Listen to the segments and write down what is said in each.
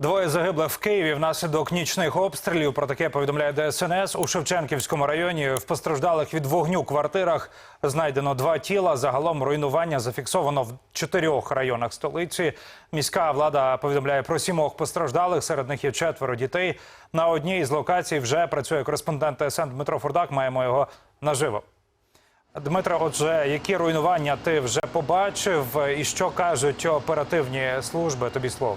Двоє загиблих в Києві внаслідок нічних обстрілів. Про таке повідомляє ДСНС. У Шевченківському районі в постраждалих від вогню квартирах знайдено два тіла. Загалом руйнування зафіксовано в чотирьох районах столиці. Міська влада повідомляє про сімох постраждалих. Серед них є четверо дітей. На одній з локацій вже працює кореспондент ТСН Дмитро Фурдак. Маємо його наживо. Дмитро, отже, які руйнування ти вже побачив, і що кажуть оперативні служби? Тобі слово.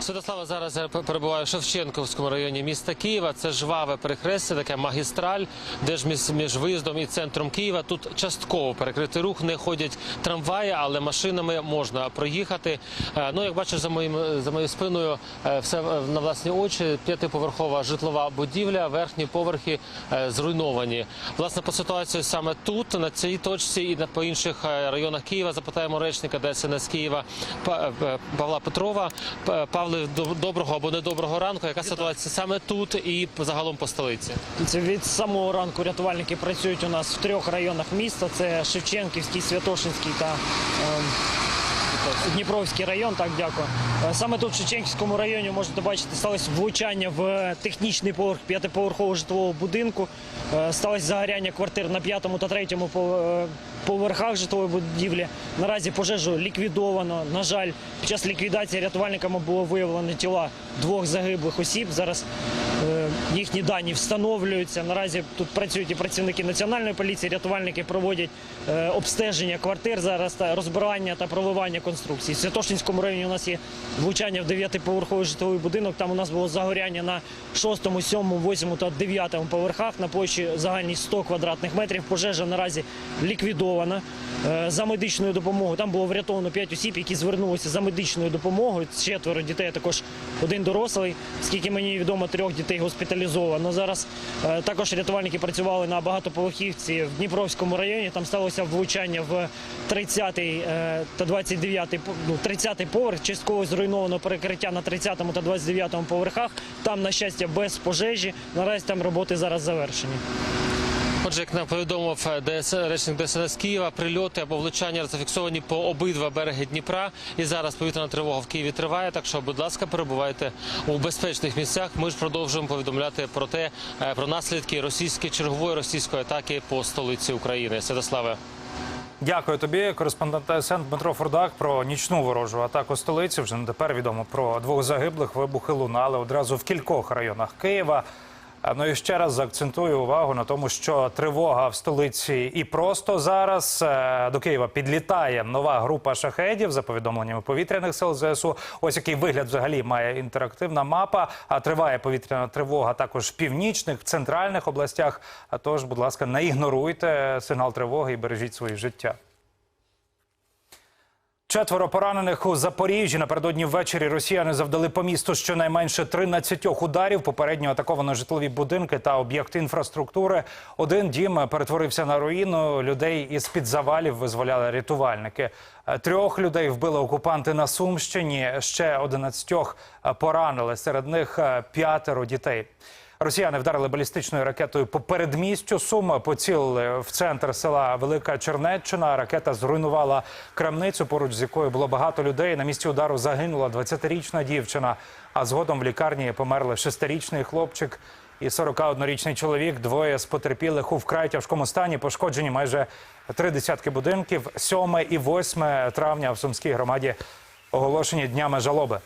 Святослава зараз я перебуваю в Шевченківському районі міста Києва. Це жваве перехрестя, таке магістраль, де ж між, між виїздом і центром Києва. Тут частково перекритий рух, не ходять трамваї, але машинами можна проїхати. Е, Ну, як бачиш, за моїм за моєю спиною е, все на власні очі. П'ятиповерхова житлова будівля, верхні поверхи е, зруйновані. Власне, по ситуації саме тут, на цій точці і по інших е, районах Києва запитаємо речника ДСНС Києва е, Павла Петрова. П- Павле, доброго або недоброго ранку. Яка ситуація саме тут і загалом по столиці? Від самого ранку рятувальники працюють у нас в трьох районах міста: це Шевченківський, Святошинський та ем, Дніпровський район. Так, дякую. Е, Саме тут в Шевченківському районі можете бачити, сталося влучання в технічний поверх п'ятиповерхового житлового будинку. Е, Сталося загоряння квартир на п'ятому та третьому е, поверхах житлової будівлі. Наразі пожежу ліквідовано. На жаль, під час ліквідації рятувальниками було виявлено тіла двох загиблих осіб. Зараз їхні дані встановлюються. Наразі тут працюють і працівники національної поліції, рятувальники проводять е, обстеження квартир зараз та розбирання та проливання конструкцій. В Святошинському районі у нас є влучання в дев'ятиповерховий житловий будинок. Там у нас було загоряння на шостому, сьомому, восьмому та дев'ятому поверхах на площі загальній 100 квадратних метрів. Пожежа наразі ліквідована Е, за медичною допомогою. Там було врятовано 5 осіб, які звернулися за медичною допомогою. Четверо дітей, а також один дорослий. Скільки мені відомо, трьох дітей госпіталізовано. Зараз е, також рятувальники працювали на багатоповерхівці в Дніпровському районі. Там сталося влучання в 30-й е, та 29-й по- ну, 30-й поверх. Частково зруйновано перекриття на 30-му та 29-му поверхах. Там, на щастя, без пожежі. Наразі там роботи зараз завершені. Отже, як нам повідомив е, ДС, речник ДСНС Києва, прильоти або влучання зафіксовані по обидва береги Дніпра. І зараз повітряна тривога в Києві триває. Так що, будь ласка, перебувайте у безпечних місцях. Ми ж продовжуємо повідомляти про те, е, про наслідки російської чергової російської атаки по столиці України. Святославе. Дякую тобі, кореспондент ТСН Дмитро Фурдак про нічну ворожу атаку столиці. Вже не тепер відомо про двох загиблих. Вибухи лунали одразу в кількох районах Києва. Ну і ще раз заакцентую увагу на тому, що тривога в столиці і просто зараз Е, до Києва підлітає нова група шахедів за повідомленнями повітряних сил ЗСУ. Ось який вигляд взагалі має інтерактивна мапа. А триває повітряна тривога також в північних, центральних областях. А тож, будь ласка, не ігноруйте сигнал тривоги і бережіть своє життя. Четверо поранених у Запоріжжі напередодні ввечері росіяни завдали по місту щонайменше 13 ударів. Попередньо атаковано житлові будинки та об'єкти інфраструктури. Один дім перетворився на руїну. Людей із під завалів визволяли рятувальники. Трьох людей вбили окупанти на Сумщині. Ще 11 поранили. Серед них е, п'ятеро дітей. Росіяни вдарили балістичною ракетою по передмістю Сум, поцілили в центр села Велика Чернеччина. Ракета зруйнувала крамницю, поруч з якою було багато людей. На місці удару загинула 20-річна дівчина. А згодом в лікарні померли 6-річний хлопчик і 41-річний чоловік. Двоє з потерпілих у вкрай тяжкому стані. Пошкоджені майже три десятки будинків. 7 і 8 травня в Сумській громаді оголошені днями жалоби.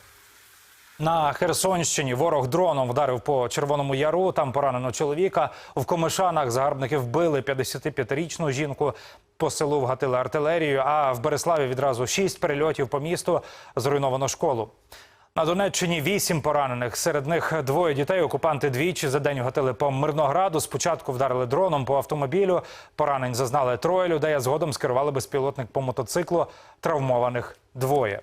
На Херсонщині ворог дроном вдарив по Червоному Яру. Там поранено чоловіка. В Комишанах загарбники вбили 55-річну жінку. По селу вгатили артилерію. А в Береславі відразу шість перельотів по місту. Зруйновано школу. На Донеччині вісім поранених. Серед них двоє дітей. Окупанти двічі за день вгатили по Мирнограду. Спочатку вдарили дроном по автомобілю. Поранень зазнали троє людей. А згодом скерували безпілотник по мотоциклу. Травмованих двоє.